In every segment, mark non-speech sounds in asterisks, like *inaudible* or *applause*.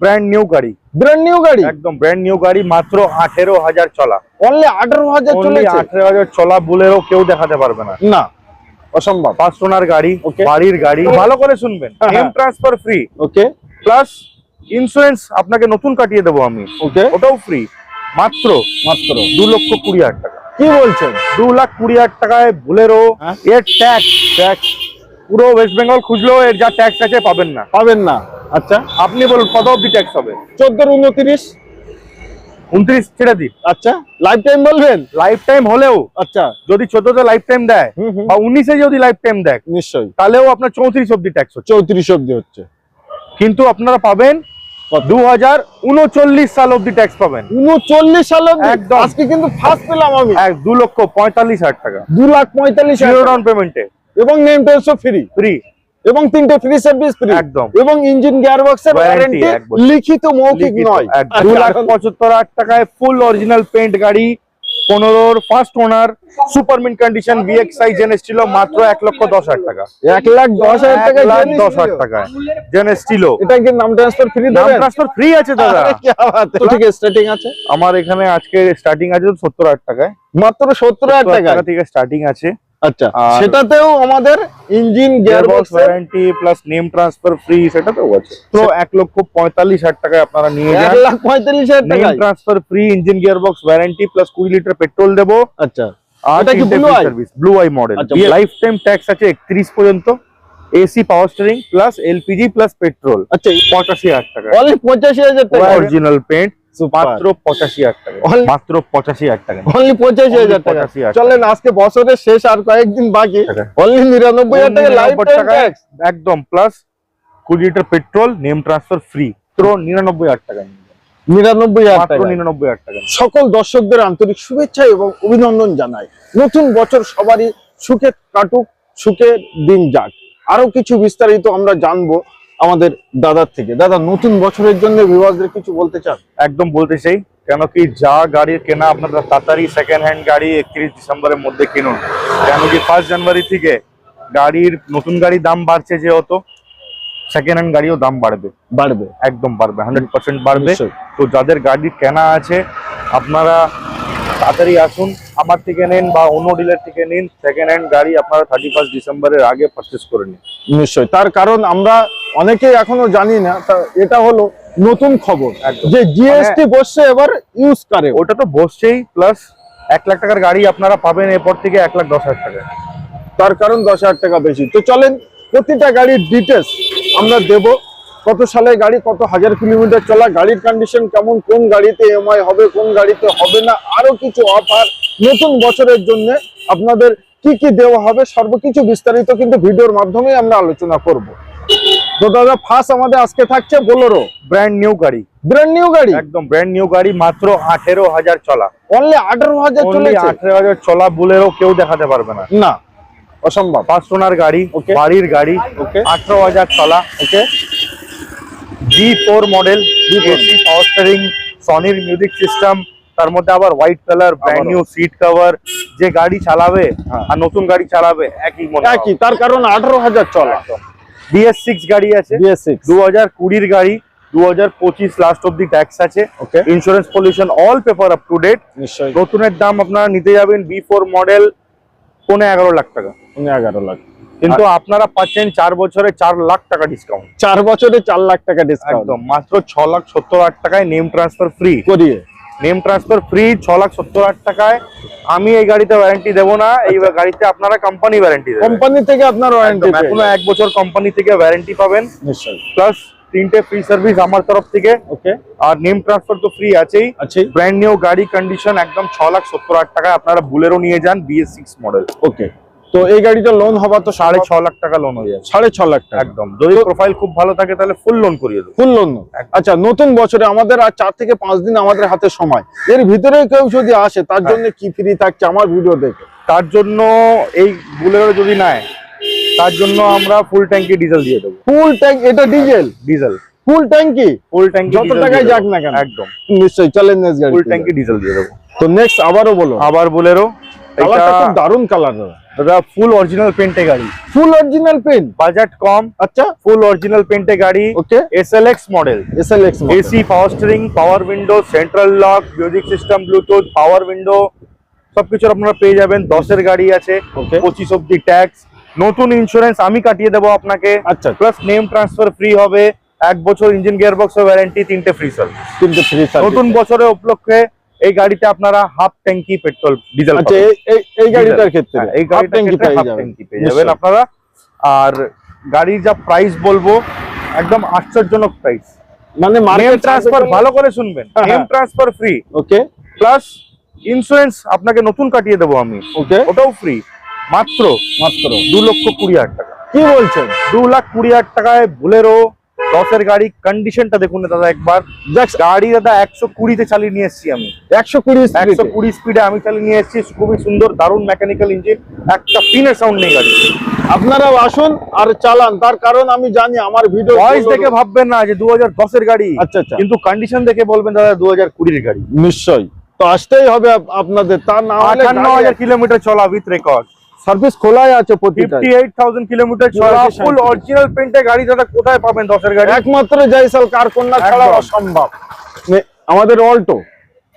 Brand new গাড়ি। Brand new গাড়ি? একদম ব্র্যান্ড নিউ গাড়ি মাত্র আঠেরো হাজার চলা। অনলি আঠারো হাজার চলেছে? আঠেরো হাজার চলা বুলেরও কেউ দেখাতে পারবে না। না অসম্ভব। ফার্স্ট ওনার গাড়ি বাড়ির গাড়ি ভালো করে শুনবেন। Name. Transfer free okay plus insurance আপনাকে নতুন কাটিয়ে দেবো আমি। ওকে ওটাও ফ্রি মাত্র মাত্র। দু লক্ষ কুড়ি হাজার টাকা। কি বলছেন? দু লাখ কুড়ি হাজার টাকায় বুলেরো হ্যাঁ। এর ট্যাক্স ট্যাক্স পুরো ওয়েস্ট বেঙ্গল খুঁজলেও এর যা ট্যাক্স আছে পাবেন না। পাবেন না। আচ্ছা। আপনি বলুন কত অব্দি ট্যাক্স হবে? চোদ্দ উনত্রিশ। উনত্রিশ ছেড়ে দিন। আচ্ছা। লাইফ টাইম বলবেন? লাইফ টাইম হলেও আচ্ছা। যদি চোদ্দতে লাইফ টাইম দেয় বা উনিশে যদি লাইফ টাইম দেয় নিশ্চয়ই। তাহলেও আপনার চৌত্রিশ অব্দি ট্যাক্স হচ্ছে। চৌত্রিশ অব্দি হচ্ছে। কিন্তু আপনারা পাবেন দু হাজার উনচল্লিশ সাল অব্দি ট্যাক্স পাবেন। উনচল্লিশ সাল অব্দি? একদম। আজকে কিন্তু ফার্স্ট পেলাম আমি। এক দু লক্ষ পঁয়তাল্লিশ হাজার টাকা। দু লাখ পঁয়তাল্লিশ হাজার ডাউন পেমেন্টে এবং নেম ফ্রি ফ্রি এবং তিনটে ফ্রি সার্ভিস ফ্রি একদম। এবং ইঞ্জিন গিয়ার বক্সের Warranty ওয়ারেন্টি লিখিত মৌখিক নয়। দু লাখ পঁচাত্তর হাজার টাকায় ফুল অরিজিনাল পেইন্ট গাড়ি পনেরোর first owner super mint condition VXI জেনেস ছিল মাত্র এক লক্ষ দশ হাজার টাকা। এক লাখ দশ হাজার এক টাকা দশ হাজার টাকায় জেনেস ছিল এটা কি নাম ট্রান্সফার ফ্রি দেবেন? নাম ট্রান্সফার ফ্রি আছে দাদা? তো ঠিক স্টার্টিং আছে? আমার এখানে আজকে স্টার্টিং আছে সত্তর হাজার টাকায়। মাত্র সত্তর হাজার 70,000 টাকা টাকা থেকে স্টার্টিং আছে। আচ্ছা সেটাতেও আমাদের engine gear gearbox box warranty plus name transfer free সেটা তো আছে তো এক লক্ষ পঁয়তাল্লিশ হাজার টাকায় আপনারা নিয়ে যান। লাখ পঁয়তাল্লিশ হাজার name transfer free engine gearbox warranty plus কুড়ি লিটার পেট্রোল দেবো। আচ্ছা। এটা কি Blue Eye? Service blue eye model আচ্ছা, লাইফ টাইম ট্যাক্স আছে একত্রিশ পর্যন্ত। AC power steering plus LPG plus petrol আচ্ছা পঁচাশি হাজার টাকা অনলি পঁচাশি হাজার টাকা অরিজিনাল Super. মাত্র পঁচাশি হাজার টাকা। মাত্র পঁচাশি হাজার টাকা। অনলি পঁচাশি হাজার টাকা। চলেন আজকে বছরের শেষ আর কয়েকদিন বাকি। অনলি নিরানব্বই হাজার টাকা লাইফ 99 টাইম টাকায় ট্যাক্স একদম প্লাস কুড়ি litre petrol name transfer free তো নিরানব্বই হাজার নিরানব্বই টাকা। নিরানব্বই হাজার টাকা। সকল দর্শকদের আন্তরিক শুভেচ্ছা এবং অভিনন্দন জানাই। নতুন বছর সবারই সুখে কাটুক সুখের দিন যাক। আরও কিছু বিস্তারিত আমরা জানব। আমাদের দাদার থেকে। দাদা নতুন বছরের জন্য বিভাগদের কিছু বলতে চান? একদম বলতে চাই কেন কি যা গাড়ির কেনা আপনারা তাড়াতাড়ি সেকেন্ড হ্যান্ড গাড়ি একত্রিশ ডিসেম্বরের মধ্যে কিনুন। কেন কি ফার্স্ট জানুয়ারি থেকে গাড়ির নতুন গাড়ির দাম বাড়ছে যেহেতু সেকেন্ড হ্যান্ড গাড়িও দাম বাড়বে। বাড়বে। একদম বাড়বে হান্ড্রেড পার্সেন্ট বাড়বে। তো যাদের গাড়ি কেনা আছে আপনারা তাড়াতাড়ি আসুন আমার থেকে নিন বা অন্য ডিলার থেকে নিন সেকেন্ড হ্যান্ড গাড়ি আপনারা থার্টি ফার্স্ট ডিসেম্বরের আগে পারচেস করে নিন। নিশ্চয় তার কারণ আমরা অনেকেই এখনও জানি না তা এটা হলো নতুন খবর। যে জিএসটি বসছে এবার ইউজ করে ওটা তো বসছেই প্লাস এক লাখ টাকার গাড়ি আপনারা পাবেন এরপর থেকে এক লাখ দশ হাজার টাকা তার কারণ দশ হাজার টাকা বেশি। তো চলেন প্রতিটা গাড়ির ডিটেলস আমরা দেব। কত সালে গাড়ি কত হাজার কিলোমিটার চলা গাড়ির কন্ডিশন কেমন কোন গাড়িতে এমআই হবে কোন গাড়িতে হবে না আরও কিছু অফার নতুন বছরের জন্য আপনাদের কি কি দেওয়া হবে সর্বকিছু বিস্তারিত কিন্তু ভিডিওর মাধ্যমে আমরা আলোচনা করব। তো দাদা ফার্স্ট আমাদের আজকে থাকছে বোলেরো ব্র্যান্ড নিউ গাড়ি। ব্র্যান্ড নিউ গাড়ি? একদম ব্র্যান্ড নিউ গাড়ি মাত্র আঠেরো হাজার চলা। অনলি আঠেরো হাজার চলেছে? আঠেরো হাজার চলা বুলেরও কেউ দেখাতে পারবে না। না অসম্ভব। ফার্স্ট ওনার গাড়ি. বাড়ির গাড়ি. আঠারো হাজার চলা। Okay G four model D4 AC power steering সনির music system তার মধ্যে আবার white colour brand new seat cover যে গাড়ি চালাবে হ্যাঁ। আর নতুন গাড়ি চালাবে একই একই তার কারণ আঠারো হাজার চলা। বিএস সিক্স গাড়ি আছে বিএস সিক্স দু হাজার কুড়ির গাড়ি দু হাজার পঁচিশ লাস্ট অব্দি ট্যাক্স আছে। Okay insurance pollution all paper up to date নিশ্চয়ই। নতুনের দাম আপনারা নিতে যাবেন বি ফোর মডেল পনেরো এগারো লাখ টাকা। উনি এগারো লাখ। কিন্তু আপনারা পাচ্ছেন চার বছরে চার লাখ টাকা ডিসকাউন্ট চার বছরে চার লাখ টাকা ডিসকাউন্ট একদম মাত্র ছ লাখ সত্তর হাজার টাকায় নেম ট্রান্সফার ফ্রি করিয়ে। নেম ট্রান্সফার ফ্রি ছ লাখ সত্তর হাজার টাকায়। আমি এই গাড়িতে ওয়ারেন্টি দেবো না এই গাড়িতে আপনারা কোম্পানি ওয়ারেন্টি দেবেন। কোম্পানি থেকে আপনার ওয়ারেন্টি এখনও এক বছর কোম্পানি থেকে ওয়ারেন্টি পাবেন। প্লাস তিনটে ফ্রি সার্ভিস আমার তরফ থেকে। ওকে আর নেম ট্রান্সফার তো ফ্রি আছেই। আছে ব্র্যান্ড নিউ গাড়ি কন্ডিশন একদম ছ লাখ সত্তর হাজার টাকায় আপনারা বুলেরো নিয়ে যান বিএস সিক্স মডেল ওকে তো এই গাড়িটা লোন হওয়া তো সাড়ে ছ লাখ টাকা লোন হয়ে যাচ্ছে সাড়ে ছ লাখ টাকা। একদম। যদি প্রোফাইল খুব ভালো থাকে তাহলে ফুল লোন করিয়ে দেবো। ফুল লোন আচ্ছা নতুন বছরে আমাদের আর চার থেকে পাঁচ দিন আমাদের হাতে সময়। এর ভিতরে কেউ যদি আসে তার হ্যাঁ। জন্য কি ফ্রি থাকছে আমার ভিডিও দেখে। তার জন্য এই বুলেরো যদি নেয় তার জন্য আমরা ফুল ট্যাঙ্কি ডিজেল দিয়ে দেবো। ফুল ট্যাঙ্ক এটা ডিজেল ডিজেল ফুল ট্যাঙ্কি ফুল ট্যাঙ্কি যত টাকায় যাক না কেন। একদম। নিশ্চয়ই চলেন নেক্সট ফুল ট্যাঙ্কি ডিজেল দিয়ে দেবো। তো নেক্সট আবারও বলো। আবার বুলেরো। কালারটা খুব দারুণ কালার দাদা ফুল অরিজিনাল পেন্টে গাড়ি। ফুল অরিজিনাল বাজেট কম। আচ্ছা। ফুল অরিজিনাল পেন্টে গাড়ি। Okay SLX model SLX AC power steering power window central lock music system Bluetooth power window সবকিছু আপনারা পেয়ে যাবেন। দশের গাড়ি আছে. পঁচিশ অব্দি ট্যাক্স নতুন ইন্স্যুরেন্স আমি কাটিয়ে দেবো আপনাকে। আচ্ছা। প্লাস নেম ট্রান্সফার ফ্রি হবে। এক বছর ইঞ্জিন গিয়ার বক্স ওয়ারেন্টি তিনটে ফ্রি সার্ভিস কিন্তু ফ্রি নতুন বছরের উপলক্ষে এই গাড়িতে আপনারা হাফ ট্যাঙ্কি পেট্রোল ডিজেল আচ্ছা এই- গাড়িটার ক্ষেত্রে হ্যাঁ, এই হাফ। ট্যাঙ্কি পেয়ে যাবেন আপনারা। আর গাড়ির যা প্রাইস বলব একদম আশ্চর্যজনক প্রাইস মানে মার্কেট ট্রান্সফার ভালো করে শুনবেন। Name. Transfer free okay plus insurance আপনাকে নতুন কাটিয়ে দেবো আমি। ওকে ওটাও ফ্রি মাত্র মাত্র। দু লক্ষ কুড়ি হাজার টাকা। কি বলছেন? দু লাখ কুড়ি হাজার টাকায় বুলেরো দশের গাড়ি কন্ডিশনটা দেখুন না দাদা একবার। গাড়ি দাদা একশো কুড়িতে চালিয়ে নিয়ে এসেছি আমি। একশো কুড়ি একশো কুড়ি স্পিডে আমি চালিয়ে নিয়ে এসেছি। খুবই সুন্দর দারুণ মেকানিক্যাল ইঞ্জিন একটা পিনের সাউন্ড নেই গাড়ি আপনারাও আসুন আর চালান তার কারণ আমি জানি আমার ভিডিও ভয়েস দেখে ভাববেন না যে দু হাজার দশের গাড়ি। আচ্ছা আচ্ছা। কিন্তু কন্ডিশন দেখে বলবেন দাদা দু হাজার কুড়ির গাড়ি। নিশ্চয়ই। তো আসতেই হবে আপনাদের তার না আটান্ন হাজার কিলোমিটার চলা উইথ রেকর্ড সার্ভিস খোলাই আছে প্রতিটা ফিফটি এইট থাউজেন্ড কিলোমিটার চলা ফুল অরিজিনাল পেন্টে গাড়ি দাদা কোথায় পাবেন দশের গাড়ি? একমাত্র জয়সাল কারকন্যা ছাড়া। অসম্ভব। আমাদের Alto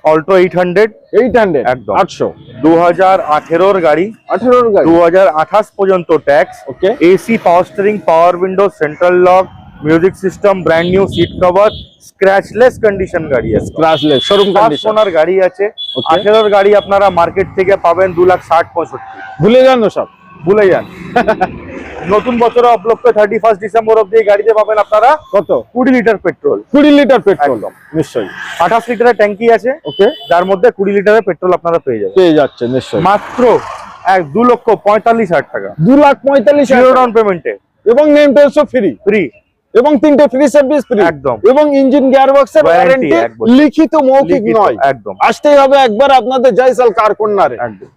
Alto eight hundred eight hundred একদম। আটশো। দু হাজার আঠেরোর গাড়ি। আঠেরোর গাড়ি। দু হাজার আঠাশ পর্যন্ত tax okay AC power steering power window central lock music system brand new seat cover scratchless condition গাড়ি আছে। ক্রাসলেস শোরুম পাঁচ কন্ডিশন সোনার গাড়ি আছে। Okay. আঠেরোর গাড়ি আপনারা মার্কেট থেকে পাবেন দু লাখ ষাট পঁয়ষট্টি। ভুলে যান সব ভুলে যান। *laughs* নতুন বছরের উপলক্ষে থার্টি ফার্স্ট ডিসেম্বর অব্দি এই গাড়িতে পাবেন আপনারা কত? কুড়ি লিটার পেট্রোল কুড়ি লিটার পেট্রোল। নিশ্চয়ই। আঠাশ লিটারের ট্যাঙ্কি আছে। ওকে। যার মধ্যে কুড়ি লিটারের পেট্রোল আপনারা পেয়ে যাবেন। পেয়ে যাচ্ছে নিশ্চয়ই। মাত্র এক দু লক্ষ পঁয়তাল্লিশ হাজার টাকা। দু লাখ পঁয়তাল্লিশ জিরো হাজার ডাউন পেমেন্টে এবং নেম টেস্টও ফ্রি ফ্রি এবং তিনটে ফ্রি সার্ভিস ফ্রি একদম। এবং ইঞ্জিন গিয়ার বক্সের Warranty ওয়ারেন্টি লিখিত মৌখিক নয়। একদম। আসতেই হবে একবার আপনাদের জয়সাল কারকন্যারে একদম।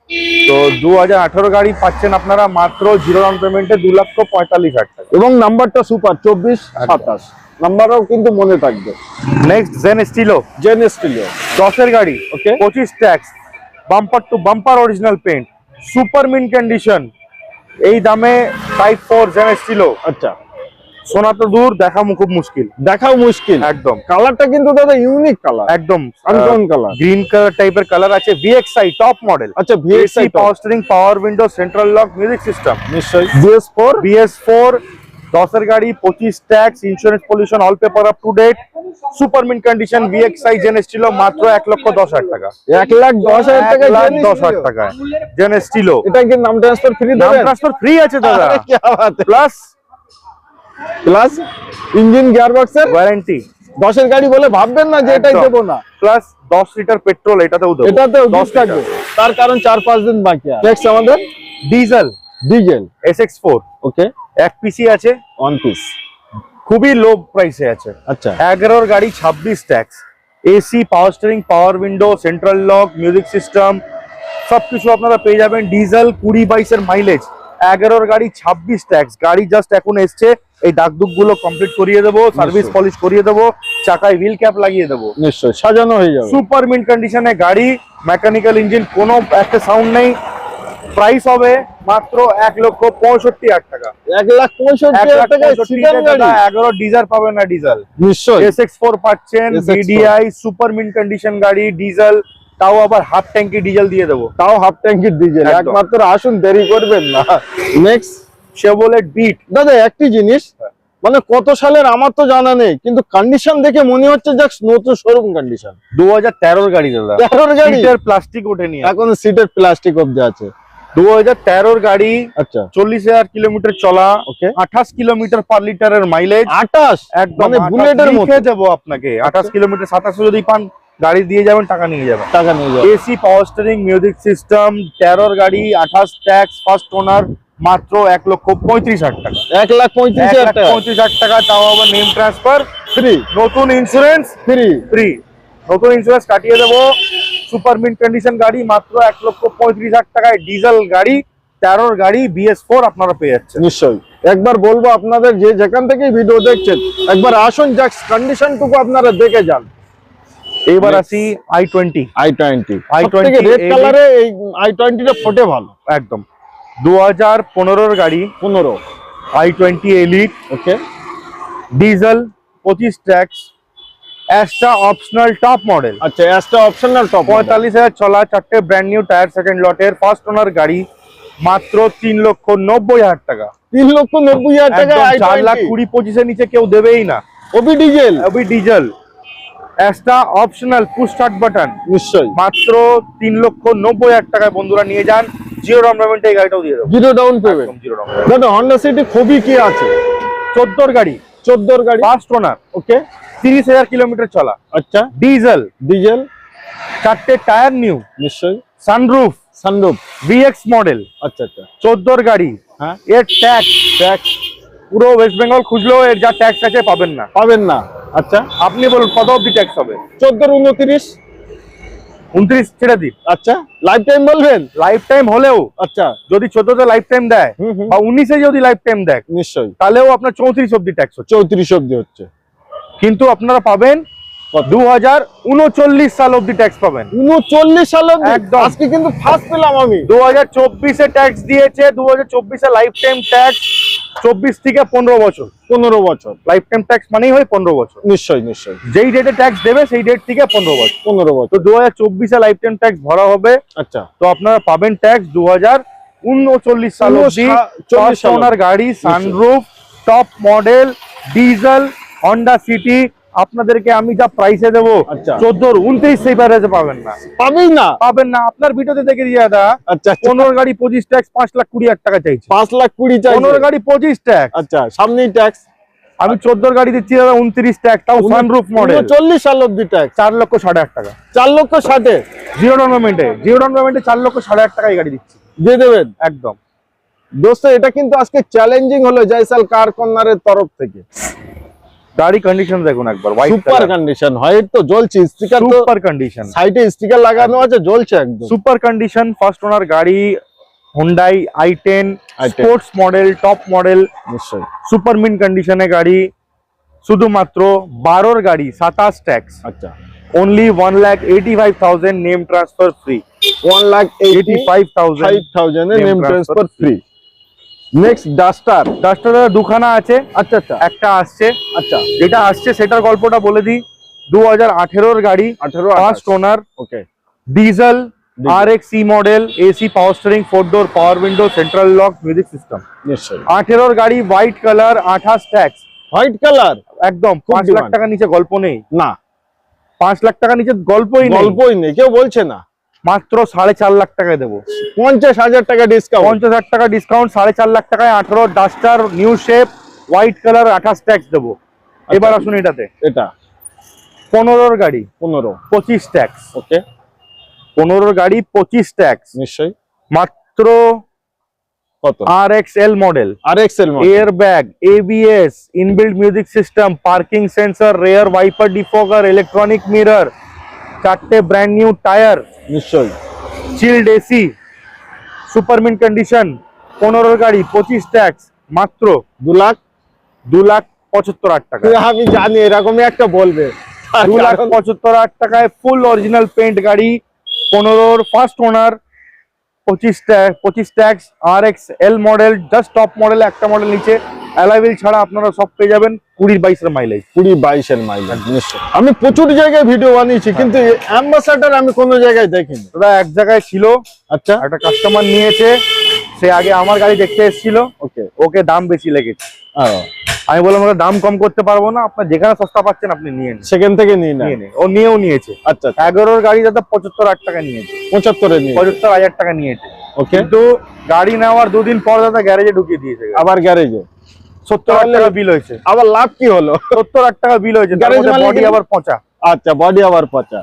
তো দু হাজার আঠারো গাড়ি পাচ্ছেন আপনারা মাত্র জিরো ডাউন পেমেন্টে দু লক্ষ পঁয়তাল্লিশ হাজার টাকা। এবং নাম্বারটা সুপার চব্বিশ সাতাশ। নাম্বারও কিন্তু মনে থাকবে। Next Zen Estilo Zen Estilo দশের গাড়ি ওকে। পঁচিশ tax bumper to bumper original paint super mint condition এই দামে টাইপ ফোর জেন স্টিলো আচ্ছা। সোনা তো দূর দেখা খুব মুশকিল। দেখাও মুশকিল। একদম। কালারটা কিন্তু দাদা ইউনিক কালার একদম। আনকমন কালার গ্রিন কালার টাইপের কালার আছে ভিএক্সআই টপ মডেল আচ্ছা VXI power steering power window central lock music system নিশ্চয়ই। বিএস4 বিএস4 দশের গাড়ি পঁচিশ tax insurance pollution all paper up to date super mint condition VXI জেনেস ছিল মাত্র এক লক্ষ দশ হাজার টাকা। এক লাখ দশ হাজার টাকা লাখ দশ হাজার টাকা জেনেস ছিল। এটা কি নাম ট্রান্সফার ফ্রি নাম ট্রান্সফার ফ্রি আছে দাদা। প্লাস প্লাস ইঞ্জিন গিয়ার বক্সের ওয়ারেন্টি দশের গাড়ি বলে ভাববেন না যে এটাই দেবো না। প্লাস দশ লিটার পেট্রোল এটাতেও দেবো। এটাতেও দশ দশ থাকবে। তার কারণ চার পাঁচ দিন বাকি নেক্সট আমাদের diesel diesel S X four okay এক পিসি আছে। ওয়ান পিস খুবই লো প্রাইসে আছে। আচ্ছা। এগারোর গাড়ি ছাব্বিশ tax AC power steering power window central lock music system সবকিছু আপনারা পেয়ে যাবেন। ডিজেল কুড়ি বাইশের মাইলেজ এগারোর গাড়ি ছাব্বিশ ট্যাক্স গাড়ি জাস্ট এখন এসছে এই দাগ দুগগুলো কমপ্লিট করিয়ে দেবো সার্ভিস পলিশ করিয়ে দেবো চাকায় হুইল ক্যাপ লাগিয়ে দেবো। নিশ্চয় সাজানো হয়ে যাবে। সুপার মিন্ট কন্ডিশনে গাড়ি মেকানিক্যাল ইঞ্জিন কোনো একটা সাউন্ড নেই। প্রাইস হবে মাত্র এক লক্ষ পঁয়ষট্টি হাজার টাকা। এক লাখ পঁয়ষট্টি এগারো ডিজেল পাবেন না ডিজেল নিশ্চয় এস এক্স ফোর পাচ্ছেন SX4 VDI super mint condition গাড়ি ডিজেল তাও আবার হাফ ট্যাঙ্কি ডিজেল দিয়ে দেবো। তাও হাফ ট্যাঙ্কির ডিজেল একমাত্র আসুন দেরি করবেন না। নেক্সট শেভোলেট বিট দাদা একটি জিনিস মানে কত সালের আমার তো জানা নেই কিন্তু কন্ডিশন দেখে মনে হচ্ছে যে নতুন শোরুম কন্ডিশন দু হাজার তেরোর গাড়ি দাদা। তেরোর গাড়ি? প্লাস্টিক ওঠেনি এখন সিটের প্লাস্টিক অব্দি আছে। দু হাজার তেরোর গাড়ি আচ্ছা। চল্লিশ হাজার কিলোমিটার চলা ওকে আঠাশ কিলোমিটার পার লিটারের মাইলেজ আটাশ একদম মানে বুলেটের মতো। লিখে দেবো আপনাকে। আঠাশ কিলোমিটার সাতাশে যদি পান গাড়ি দিয়ে যাবেন টাকা নিয়ে যাবেন। টাকা নিয়ে যাবে AC power steering music system তেরোর গাড়ি আঠাশ ট্যাক্স ফার্স্ট ওনার মাত্র এক লক্ষ পঁয়ত্রিশ হাজার টাকা। এক লাখ পঁয়ত্রিশ হাজার টাকা। পঁয়ত্রিশ হাজার টাকা তাও আবার নেম ট্রান্সফার ফ্রি নতুন ইন্স্যুরেন্স ফ্রি ফ্রি নতুন ইন্স্যুরেন্স কাটিয়ে দেবো। সুপার মিন কন্ডিশন গাড়ি মাত্র এক লক্ষ পঁয়ত্রিশ হাজার টাকায় ডিজেল গাড়ি তেরোর গাড়ি বিএস ফোর আপনারা পেয়ে যাচ্ছেন। নিশ্চয়ই। একবার বলব আপনাদের যে যেখান থেকে ভিডিও দেখছেন একবার আসুন যাক কন্ডিশনটুকু আপনারা দেখে যান। এবার আসি I twenty I twenty i20 red এই- কালারে এই আই টোয়েন্টিটা ফোটে ভালো। একদম। দু হাজার পনেরোর গাড়ি। পনেরো। I twenty elite okay diesel পঁচিশ tax Asta optional top model আচ্ছা অ্যাসটা অপশনাল টপ পঁয়তাল্লিশ হাজার চলা চারটে ব্র্যান্ড নিউ টায়ার সেকেন্ড লটের ফার্স্ট ওনার গাড়ি মাত্র তিন লক্ষ নব্বই হাজার টাকা। তিন লক্ষ নব্বই হাজার টাকা চার লাখ কুড়ি পঁচিশের নিচে কেউ দেবেই না। ওবি ডিজেল অবি diesel Asta optional push start button নিশ্চয়ই। মাত্র তিন লক্ষ নব্বই হাজার টাকায় বন্ধুরা নিয়ে যান। জিরো ডাউন পেমেন্টে এই গাড়িটাও দিয়ে দেবো। Zero down payment zero down দাদা হন্ডা সিটি খুবই কি আছে? চোদ্দোর গাড়ি চোদ্দোর গাড়ি। ফার্স্ট ওনার ওকে তিরিশ হাজার কিলোমিটার চলা। আচ্ছা। ডিজেল ডিজেল চারটে টায়ার নিউ। নিশ্চয়ই। সানরুফ সানরুফ ভিএক্স মডেল আচ্ছা আচ্ছা। চোদ্দোর গাড়ি। হ্যাঁ। এর ট্যাক্স ট্যাক্স পুরো ওয়েস্ট বেঙ্গল খুঁজলেও এর যা ট্যাক্স আছে পাবেন না। পাবেন না। আচ্ছা। আপনি বলুন কত অব্দি ট্যাক্স হবে? চোদ্দোর উনত্রিশ। উনত্রিশ ছেড়ে দিন। আচ্ছা। লাইফ টাইম বলবেন? লাইফ টাইম হলেও আচ্ছা যদি চোদ্দতে লাইফ টাইম দেয় বা উনিশে যদি লাইফ টাইম দেয় নিশ্চয়ই। তাহলেও আপনার চৌত্রিশ অব্দি ট্যাক্স হচ্ছে। চৌত্রিশ অব্দি হচ্ছে। কিন্তু আপনারা পাবেন? দু হাজার উনচল্লিশ সাল অব্দি ট্যাক্স পাবেন। উনচল্লিশ সাল একদম। আজকে কিন্তু ফার্স্ট পেলাম আমি। দু হাজার চব্বিশে ট্যাক্স দিয়েছে দু হাজার চব্বিশে লাইফ টাইম ট্যাক্স চব্বিশ থেকে পনেরো বছর। পনেরো বছর। লাইফ টাইম ট্যাক্স মানেই হয় পনেরো বছর। নিশ্চয়ই নিশ্চয়ই। যেই ডেটে ট্যাক্স দেবে সেই ডেট থেকে পনেরো বছর। পনেরো তো বছর। দু হাজার চব্বিশে লাইফ টাইম ট্যাক্স ভরা হবে। আচ্ছা। তো আপনারা পাবেন ট্যাক্স দু হাজার উনচল্লিশ সাল সাল গাড়ি sunroof top model diesel Honda City আপনাদেরকে আমি যা প্রাইসে দেবো আচ্ছা। চোদ্দোর উনত্রিশ সেই প্রাইসে পাবেন না। পাবেন না? পাবেন না। আপনার ভিডিওতে দেখে দিয়ে দাদা আচ্ছা আচ্ছা। পনেরো গাড়ি পঁচিশ ট্যাক্স পাঁচ লাখ কুড়ি হাজার টাকা চাইছে। পাঁচ লাখ কুড়ি চাই পনেরো গাড়ি পঁচিশ ট্যাক্স আচ্ছা সামনেই ট্যাক্স আমি চোদ্দোর গাড়ি দিচ্ছি দাদা উনত্রিশ ট্যাক্স তাও সানরুফ মডেল চল্লিশ সাল অব্দি ট্যাক্স চার লক্ষ সাড়ে আট টাকা। চার লক্ষ ষাটে জিরো ডাউন পেমেন্টে জিরো ডাউন পেমেন্টে চার লক্ষ সাড়ে আট টাকা এই গাড়ি দিচ্ছি। দিয়ে দেবেন? একদম। দোস্ত এটা কিন্তু আজকে চ্যালেঞ্জিং হলো জয়সাল কার কর্নারের তরফ থেকে। গাড়ি কন্ডিশন দেখুন একবার হোয়াইট সুপার কন্ডিশন হোয়াইট তো জ্বলছে স্টিকার তো সুপার কন্ডিশন সাইডে স্টিকার লাগানো আছে জ্বলছে একদম। সুপার কন্ডিশন ফার্স্ট ওনার গাড়ি Hyundai I ten i10 sports model top model নিশ্চয়ই। সুপার মিন কন্ডিশনে গাড়ি শুধুমাত্র বারোর গাড়ি সাতাশ ট্যাক্স আচ্ছা। Only one lakh eighty five thousand name Name transfer transfer free next Duster Duster দুখানা আছে। আচ্ছা আচ্ছা। একটা আসছে। আচ্ছা। যেটা আসছে সেটার গল্পটা বলে দিই। দু হাজার আঠেরোর গাড়ি। আঠেরো first owner okay diesel R X C model AC power steering four door power window central lock music system আঠেরোর গাড়ি হোয়াইট কালার আঠাশ ট্যাক্স হোয়াইট কালার একদম পাঁচ লাখ। টাকা নিচে গল্প নেই। না। পাঁচ লাখ টাকা নিচে গল্পই নেই। গল্পই নেই কেউ বলছে না। মাত্র সাড়ে চার লাখ টাকায় দেবো। পঞ্চাশ হাজার টাকা ডিসকাউন্ট পঞ্চাশ হাজার টাকা ডিসকাউন্ট সাড়ে চার লাখ টাকায় আঠারো Duster new shape white colour আঠাশ ট্যাক্স দেবো। এবার আসুন এটাতে। এটা? পনেরোর গাড়ি। পনেরো। পঁচিশ ট্যাক্স ওকে। পনেরোর গাড়ি পঁচিশ ট্যাক্স নিশ্চয়ই। মাত্র কত? আর এক্স এল মডেল আর XL air bag ABS inbuilt music system parking sensor rear wiper defogger electronic mirror চারটে ব্র্যান্ড নিউ টায়ার নিশ্চয়ই। Chilled AC super mint condition পনেরোর গাড়ি পঁচিশ ট্যাক্স মাত্র দু লাখ দু লাখ পঁচাত্তর হাজার টাকা। আমি জানি এরকমই একটা বলবে। দু লাখ পঁচাত্তর হাজার টাকায় ফুল অরিজিনাল পেন্ট গাড়ি পনেরোর ফার্স্ট ওনার পঁচিশ ট্যাক্স পঁচিশ tax R X L model just top model একটা মডেল নিচে। অ্যালাইভিল ছাড়া আপনারা সব পেয়ে যাবেন কুড়ির বাইশের মাইলেজ কুড়ি বাইশের মাইলেজ নিশ্চয় আমি প্রচুর জায়গায় ভিডিও বানিয়েছি কিন্তু অ্যাম্বাসাডার আমি কোনো জায়গায় দেখিনি। দাদা এক জায়গায় ছিল আচ্ছা। একটা কাস্টমার নিয়েছে সে আগে আমার গাড়ি দেখতে এসেছিল। ওকে ওকে দাম বেশি লেগেছে। আমি বললাম ওটা দাম কম করতে পারব না আপনার যেখানে সস্তা পাচ্ছেন আপনি নিয়ে নিন। সেখান থেকে নিয়ে নিয়ে নিন। ও নিয়েও নিয়েছে। আচ্ছা আচ্ছা, এগারোর গাড়ি দাদা পঁচাত্তর হাজার টাকা নিয়েছে। পঁচাত্তরে পঁচাত্তর হাজার টাকা নিয়েছে। কিন্তু গাড়ি নেওয়ার দুদিন পর দাদা গ্যারেজে ঢুকিয়ে দিয়েছে। আবার গ্যারেজে? সত্তর হাজার টাকা বিল হয়েছে। আবার লাভ কি হলো? সত্তর হাজার টাকা বিল হয়েছে বডি আবার পচা। আচ্ছা বডি আবার পচা।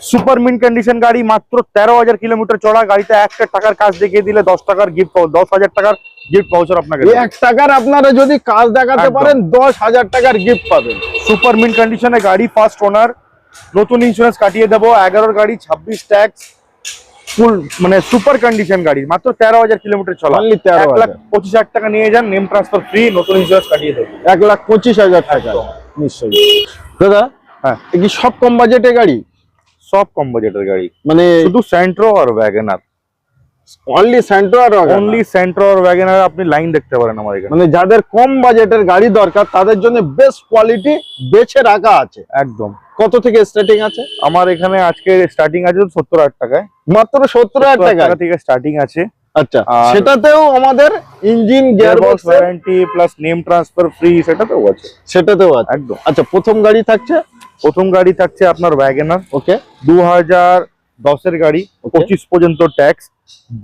সুপার মিন কন্ডিশন গাড়ি মাত্র তেরো হাজার কিলোমিটার চড়া গাড়িতে একটা টাকার কাজ দেখিয়ে দিলে দশ টাকার গিফট দশ হাজার টাকার গিফট পাউচার আপনাকে। এক টাকার আপনারা যদি কাজ দেখাতে পারেন দশ হাজার টাকার গিফট পাবেন। সুপার মিন কন্ডিশনে গাড়ি ফার্স্ট ওনার নতুন ইন্স্যুরেন্স কাটিয়ে দেবো এগারোর গাড়ি ছাব্বিশ ট্যাক্স ফুল মানে সুপার কন্ডিশন গাড়ি মাত্র তেরো হাজার কিলোমিটার চলা। অনলি তেরো লাখ পঁচিশ হাজার টাকা নিয়ে যান নেম ট্রান্সফার ফ্রি নতুন ইন্স্যুরেন্স কাটিয়ে দেবো। এক লাখ পঁচিশ হাজার টাকা নিশ্চয়ই। দাদা হ্যাঁ। কি সব কম বাজেটের গাড়ি? সব কম বাজেটের গাড়ি। মানে শুধু সেন্ট্রো আর ওয়াগনার অনলি সেন্ট্রো আর অনলি সেন্ট্রো আর ওয়াগনার আপনি লাইন দেখতে পারেন আমার এখানে। মানে যাদের কম বাজেটের গাড়ি দরকার তাদের জন্য বেস্ট কোয়ালিটি বেছে রাখা আছে। একদম। কত থেকে স্টার্টিং আছে? আমার এখানে আজকে স্টার্টিং আছে সত্তর হাজার টাকায়। মাত্র সত্তর হাজার টাকা থেকে স্টার্টিং আছে। আচ্ছা সেটাতেও আমাদের engine gearbox warranty plus name transfer free সেটাতেও আছে। সেটাতেও আছে। একদম। আচ্ছা প্রথম গাড়ি থাকছে? প্রথম গাড়ি থাকছে আপনার ওয়াগনার ওকে দু হাজার দশের গাড়ি. পঁচিশ পর্যন্ত ট্যাক্স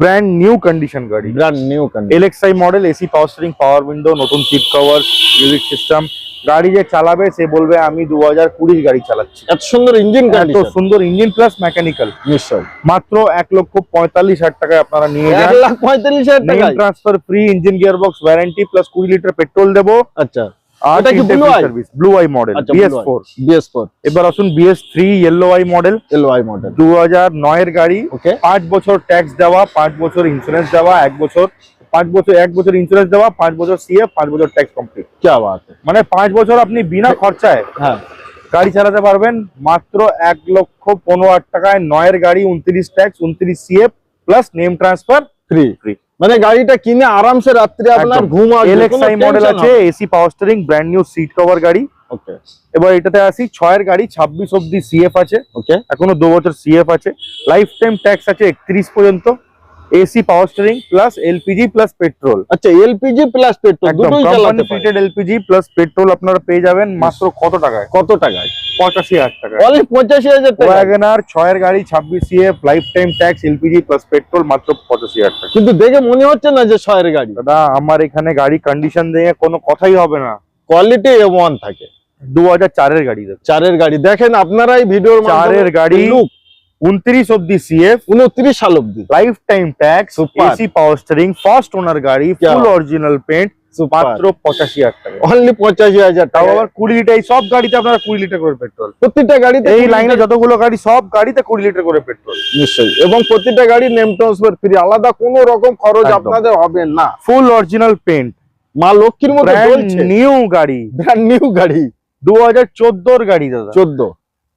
ব্র্যান্ড নিউ কন্ডিশন গাড়ি। Brand new condition LXI model AC power steering power window নতুন সিট কভার মিউজিক সিস্টেম গাড়ি যে চালাবে সে বলবে আমি দু হাজার কুড়ির গাড়ি চালাচ্ছি। এত সুন্দর ইঞ্জিন এত সুন্দর ইঞ্জিন প্লাস মেকানিক্যাল নিশ্চয় মাত্র এক লক্ষ পঁয়তাল্লিশ হাজার টাকায় আপনারা নিয়ে যান। পঁয়তাল্লিশ হাজার টাকা transfer free engine gearbox warranty plus কুড়ি লিটার পেট্রোল দেবো। আচ্ছা। এটা কি Blue Eye? Service blue eye model আচ্ছা বিএস ফোর বিএস ফোর এবার আসুন BS three yellow eye model L Y model দু হাজার নয়ের গাড়ি ওকে পাঁচ বছর ট্যাক্স দেওয়া পাঁচ বছর ইন্স্যুরেন্স দেওয়া এক বছর পাঁচ বছর এক বছর ইন্স্যুরেন্স দেওয়া পাঁচ বছর সিএফ পাঁচ বছর ট্যাক্স কমপ্লিট क्या बात है মানে পাঁচ বছর আপনি বিনা খরচায় হ্যাঁ গাড়ি চালাতে পারবেন মাত্র এক লক্ষ পনেরো হাজার টাকায় নয়ের গাড়ি উনত্রিশ ট্যাক্স উনত্রিশ CF plus name transfer free free মানে গাড়িটা কিনে আরামসে রাত্রে আপনার ঘুম এলএক্সআই মডেল আছে AC power steering brand new seat cover গাড়ি। ওকে এবার এটাতে আসি ছয়ের গাড়ি ছাব্বিশ অব্দি সিএফ আছে। ওকে এখনও দু বছর সিএফ আছে। লাইফ টাইম ট্যাক্স আছে একত্রিশ পর্যন্ত। AC power steering plus LPG plus petrol আচ্ছা এলপিজি প্লাস পেট্রোল দুটোই চালাতে পারে ফিটেড এলপিজি প্লাস পেট্রোল আপনারা পেয়ে যাবেন মাত্র কত টাকায়? কত টাকায়? পঁচাশি পঁচাশি ছয়ের গাড়ি ছাব্বিশ life time tax plus petrol মাত্র পঁচাশি কিন্তু কন্ডিশন দিয়ে কোনো কথাই হবে না। কোয়ালিটি এ ওয়ান থাকে। দু হাজার চারের গাড়ি চারের গাড়ি। দেখেন আপনারাই গাড়ি উনত্রিশ অব্দি উনত্রিশ সাল অব্দি life time tax first owner গাড়ি অরিজিনাল পেন্ট মাত্র পঁচাশি হাজার টাকা। অনলি পঁচাশি হাজার টাকা। আবার কুড়ি লিটার এই সব গাড়িতে আপনারা কুড়ি লিটার করে পেট্রোল প্রত্যেকটা গাড়িতে এই লাইনে যতগুলো গাড়ি সব গাড়িতে কুড়ি লিটার করে পেট্রোল নিশ্চয়ই। এবং প্রতিটা গাড়ি নেম ট্রান্সফার ফ্রি আলাদা কোনো রকম খরচ আপনাদের হবে না। ফুল অরিজিনাল পেন্ট মা লক্ষ্মীর মতো নিউ গাড়ি। ব্র্যান্ড নিউ গাড়ি। দু হাজার চোদ্দোর গাড়ি দাদা। চোদ্দ।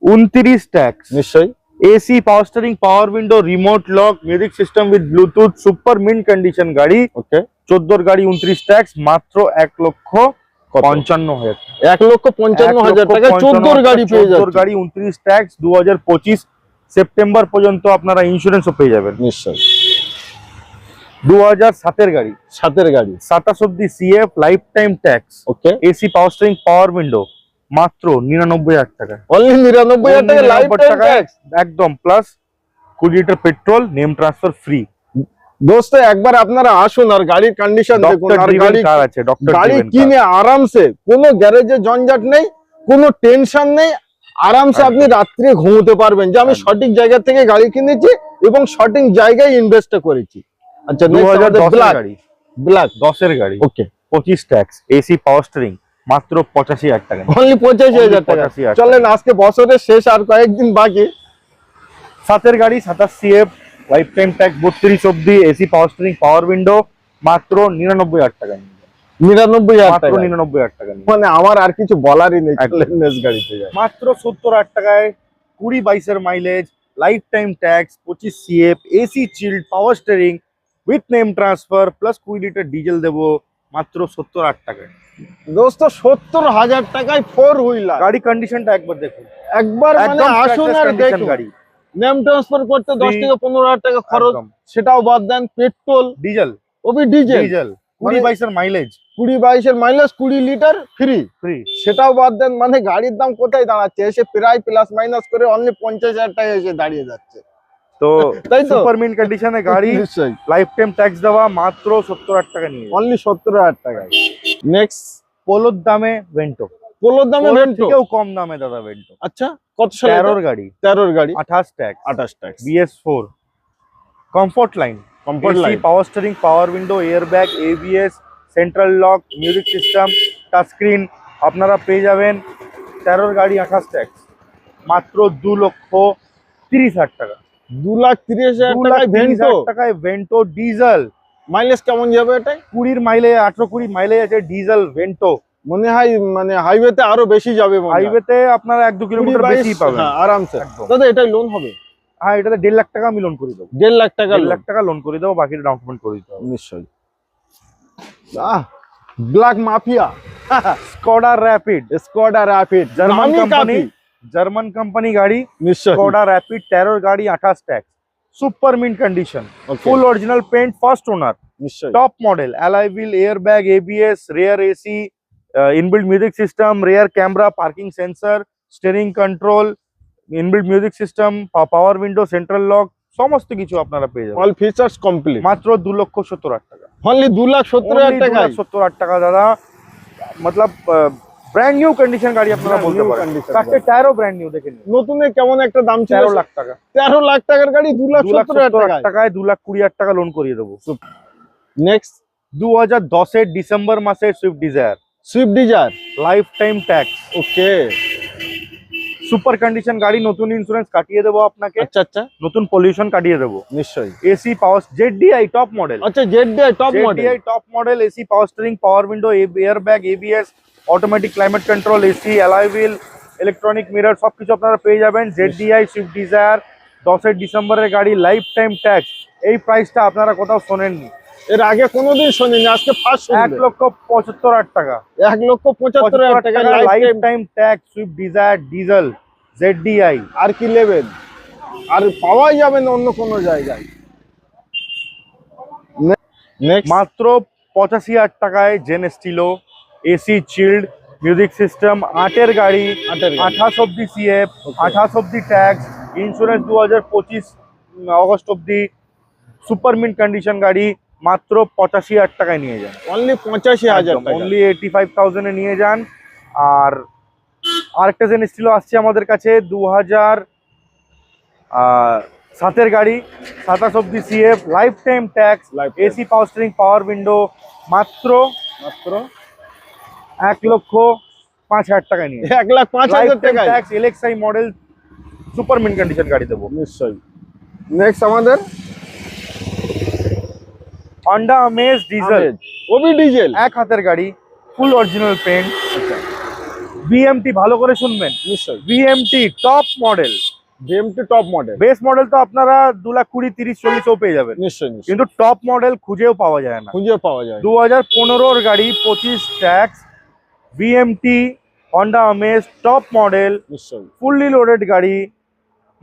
উনত্রিশ ট্যাক্স নিশ্চয়ই। AC power steering power window remote lock music system with Bluetooth super mint condition গাড়ি ওকে চোদ্দোর গাড়ি উনত্রিশ ট্যাক্স মাত্র এক লক্ষ পঞ্চান্ন হাজার এক লক্ষ পঞ্চান্ন হাজার টাকা চোদ্দোর গাড়ি চোদ্দোর উনত্রিশ ট্যাক্স দু হাজার পঁচিশ সেপ্টেম্বর পর্যন্ত আপনারা ইন্স্যুরেন্সও পেয়ে যাবেন। নিশ্চয়ই। দু হাজার সাতের গাড়ি। সাতের গাড়ি। সাতাশ অব্দি CF life time tax okay AC power window মাত্র নিরানব্বই হাজার টাকা। অনলি নিরানব্বই হাজার টাকা লাইফ 99 একদম প্লাস কুড়ি litre petrol name transfer free দোস্ত একবার আপনারা আসুন আর গাড়ির কন্ডিশন দেখুন আর গাড়ি কার আছে? ডক্টর গাড়ি কিনে আরামসে কোনো গ্যারেজে জঞ্জাট নেই কোনো টেনশন নেই আরামসে আপনি রাত্রে ঘুমোতে পারবেন যে আমি সঠিক জায়গা থেকে গাড়ি কিনেছি এবং সঠিক জায়গায় ইনভেস্ট করেছি। আচ্ছা দু হাজার দশের ব্ল্যাক গাড়ি। ব্ল্যাক দশের গাড়ি। ওকে পঁচিশ ট্যাক্স এসি পাওয়ার স্টিয়ারিং মাত্র পঁচাশি হাজার টাকা অনলি পঁচাশি হাজার টাকা। চলেন আজকে বছরের শেষ আর কয়েকদিন বাকি। সাতের গাড়ি সাতাশ সিএফ লাইফ টাইম ট্যাক্স বত্রিশ অব্দি AC power steering power window মাত্র নিরানব্বই হাজার টাকা নিরানব্বই হাজার টাকা। নিরানব্বই হাজার টাকা মানে আমার আর কিছু বলারই নেই গাড়িতে মাত্র সত্তর হাজার টাকায় কুড়ি বাইশের মাইলেজ লাইফ টাইম ট্যাক্স পঁচিশ CF AC chilled power steering with name transfer plus কুড়ি লিটার ডিজেল দেবো। মাত্র সত্তর হাজার টাকায়। দোস্ত সত্তর হাজার টাকায় ফোর হুইলার গাড়ি কন্ডিশনটা একবার দেখুন। একবার মানে আসুন আর দেখুন। গাড়ি। নেম ট্রান্সফার করতে দশ থেকে পনেরো হাজার টাকা খরচ সেটাও বাদ দেন পেট্রোল ডিজেল ওবি ডিজেল ডিজেল কুড়ি বাইশের মাইলেজ কুড়ি বাইশের মাইলেজ কুড়ি লিটার ফ্রি ফ্রি সেটাও বাদ দেন মানে গাড়ির দাম কোথায় দাঁড়াচ্ছে? এসে প্রায় প্লাস মাইনাস করে অনলি পঞ্চাশ হাজার টাকা এসে দাঁড়িয়ে যাচ্ছে। তো সুপার মিন কন্ডিশনে গাড়ি লাইফ টাইম ট্যাক্স দেওয়া মাত্র সত্তর হাজার টাকা নিয়ে অনলি সত্তর হাজার টাকায়। নেক্সট পোলোর দামে ভেন্টো পোলোর দামে ভেন্টো থেকেও কম দামে দাদা ভেন্টো আচ্ছা কত সালে তেরোর গাড়ি। তেরোর গাড়ি। আঠাশ ট্যাক্স আঠাশ টাকা BS four comfort line comfort line power steering power window air bag ABS central lock music system touch screen আপনারা পেয়ে যাবেন তেরোর গাড়ি আঠাশ ট্যাক্স মাত্র দু লক্ষ তিরিশ হাজার টাকা। দু লাখ তিরিশ হাজার টাকায় ভেন্টো ডিজেল মাইলেজ কেমন যাবে কুড়ির মাইলেজ আঠেরো কুড়ি মাইলেজ আছে ডিজেল ভেন্টো মনে হয় মানে হাইওয়েতে আরও বেশি যাবে হাইওয়েতে আপনারা এক দু কিলোমিটার বেশি পাবেন। হ্যাঁ, আরামসে। দাদা এটাই লোন হবে? হ্যাঁ এটাতে দেড় লাখ টাকা আমি লোন করে দেবো। দেড় লাখ টাকা লাখ টাকা লোন করে দেবো বাকিটা ডাউন পেমেন্ট করে দিতে হবে। নিশ্চয়ই। আহ black mafia Skoda Rapid Skoda Rapid German company German company গাড়ি স্কোডা র্যাপিড তেরোর গাড়ি আঠাশ tax super mint condition full original paint first owner top model alloy wheel air bag ABS rear AC inbuilt music system rear camera parking sensor steering control inbuilt music system power window central lock সমস্ত কিছু আপনারা পেয়ে যাবেন। All features complete মাত্র দু লক্ষ সত্তর হাজার টাকা। অনলি দু লাখ সত্তর হাজার টাকা সত্তর হাজার টাকা দাদা। মতলব ব্র্যান্ড নিউ কন্ডিশন গাড়ি আপনারা Brand বলতে new পারেন। condition চারটে টায়ারও ব্র্যান্ড নিউ দেখে নিন। নতুনে কেমন একটা দাম ছিল? তেরো লাখ টাকা। তেরো লাখ টাকার গাড়ি দু লাখ দু লাখ সত্তর হাজার সত্তর হাজার টাকা টাকায় দু লাখ কুড়ি হাজার টাকা লোন করিয়ে দেবো। নেক্সট দু হাজার দশের ডিসেম্বর মাসের Swift Dzire Swift Dzire life time tax okay super condition গাড়ি নতুন ইন্স্যুরেন্স কাটিয়ে দেবো আপনাকে। আচ্ছা আচ্ছা। নতুন পলিউশন কাটিয়ে দেবো। নিশ্চয়ই। AC power ZDI top model আচ্ছা Z D top model ZDI top model AC power steering power window air bag ABS automatic climate control AC alloy wheel electronic mirror সবকিছু আপনারা পেয়ে যাবেন। জেডডিআই সুইফট ডিজায়ার দশের ডিসেম্বরের গাড়ি লাইফ টাইম ট্যাক্স এই প্রাইসটা আপনারা কোথাও শোনেননি। এর আগে কোনোদিন শুনিনি আজকে ফার্স্ট এক লক্ষ পঁচাত্তর হাজার টাকা। এক লক্ষ পঁচাত্তর হাজার টাকা life time tax Swift Dzire diesel ZDI আর কি নেবেন? আর পাওয়াই যাবে না অন্য কোনো জায়গায়। মাত্র পঁচাশি হাজার টাকায় Zen Estilo AC chilled music system আটের গাড়ি আঠাশ অব্দি সিএফ. আঠাশ অব্দি ট্যাক্স ইন্স্যুরেন্স দু হাজার পঁচিশ অগস্ট অব্দি সুপার মিন্ট কন্ডিশন গাড়ি মাত্র পঁচাশি হাজার টাকায় নিয়ে যান অনলি পঁচাশি হাজার অনলি এইটি ফাইভ থাউজেন্ডে নিয়ে যান আর আরেকটা জেন স্টিলো আসছে আমাদের কাছে দু হাজার সাতের গাড়ি সাতাশ অব্দি CF life time tax. AC power steering power window মাত্র মাত্র এক লক্ষ পাঁচ হাজার টাকা নিয়ে এক লাখ পাঁচ হাজার টাকা LXI model super mint condition গাড়ি দেবো। নিশ্চয়ই। নেক্সট আমাদের? হন্ডা আমেজ ডিজেল ওবি ডিজেল এক হাতের গাড়ি ফুল অরিজিনাল পেন্ট বিএমটি ভালো করে শুনবেন। নিশ্চয়ই। BMT top model BMT top model base model তো আপনারা দু লাখ কুড়ি তিরিশ চল্লিশও পেয়ে যাবেন। নিশ্চয়ই কিন্তু টপ মডেল খুঁজেও পাওয়া যায় না। খুঁজে পাওয়া যায় দু হাজার পনেরোর গাড়ি পঁচিশ tax BMT Honda Amaze top model fully loaded গাড়ি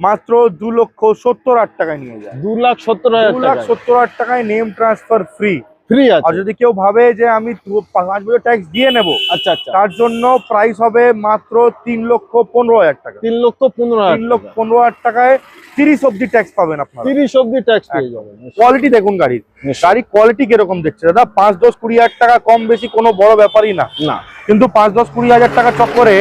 মাত্র দু লক্ষ সত্তর হাজার টাকায় নিয়ে যায়। দু লাখ সত্তর হাজার দু লাখ সত্তর হাজার টাকায় নেম ট্রান্সফার ফ্রি ফ্রি আর যদি কেউ ভাবে যে আমি পাঁচ বছর ট্যাক্স দিয়ে নেব আচ্ছা আচ্ছা। তার জন্য প্রাইস হবে মাত্র তিন লক্ষ পনেরো হাজার টাকা। তিন লক্ষ পনেরো তিন লক্ষ পনেরো হাজার টাকায় তিরিশ অব্দি ট্যাক্স পাবেন আপনারা। তিরিশ অব্দি ট্যাক্স পেয়ে যাবেন। কোয়ালিটি দেখুন গাড়ির। নিশ্চয়ই। গাড়ি কোয়ালিটি কীরকম দেখছে? দাদা পাঁচ দশ কুড়ি হাজার টাকা কম বেশি কোনো বড় ব্যাপারই না। না। কিন্তু পাঁচ দশ কুড়ি হাজার টাকা চক্করে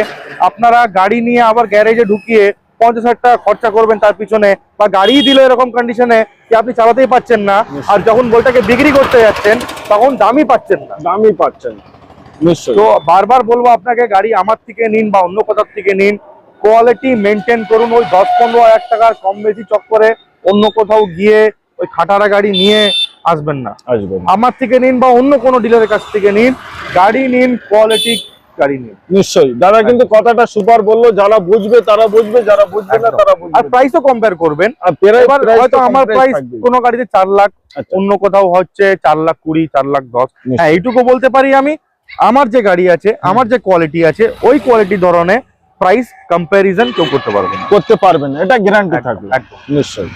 আপনারা গাড়ি নিয়ে আবার গ্যারেজে ঢুকিয়ে পঞ্চাশ হাজার টাকা খরচা করবেন তার পিছনে বা গাড়িই দিল এরকম কন্ডিশনে যে আপনি চালাতেই পাচ্ছেন না। আর যখন বইটাকে বিক্রি করতে যাচ্ছেন তখন দামই পাচ্ছেন না। দামই পাচ্ছেন তো বারবার বলব আপনাকে গাড়ি আমার থেকে নিন বা অন্য কোথার থেকে নিন। কোয়ালিটি মেনটেন করুন ওই দশ পনেরো হাজার টাকার কম বেশি চক্করে অন্য কোথাও গিয়ে ওই খাটারা গাড়ি নিয়ে আসবেন না। আসবেন আমার থেকে নিন বা অন্য কোনো ডিলারের কাছ থেকে নিন। গাড়ি নিন কোয়ালিটি গাড়ি নিশ্চয়ই। দাদা কিন্তু কথাটা সুপার বলল যারা বুঝবে তারা বুঝবে যারা বুঝবে না একদম। তারা আর প্রাইসও কম্পেয়ার করবেন। আর এবার হয়তো আমার প্রাইস। কোনো গাড়িতে চার লাখ আচ্ছা। অন্য কোথাও হচ্ছে চার লাখ কুড়ি চার লাখ দশ। হ্যাঁ এইটুকু বলতে পারি আমি। আমার যে গাড়ি আছে আমার যে কোয়ালিটি আছে ওই কোয়ালিটি ধরনের প্রাইস কম্প্যারিজন কেউ করতে পারবে না। করতে পারবেন এটা গ্যারান্টি থাকবে। নিশ্চয়ই।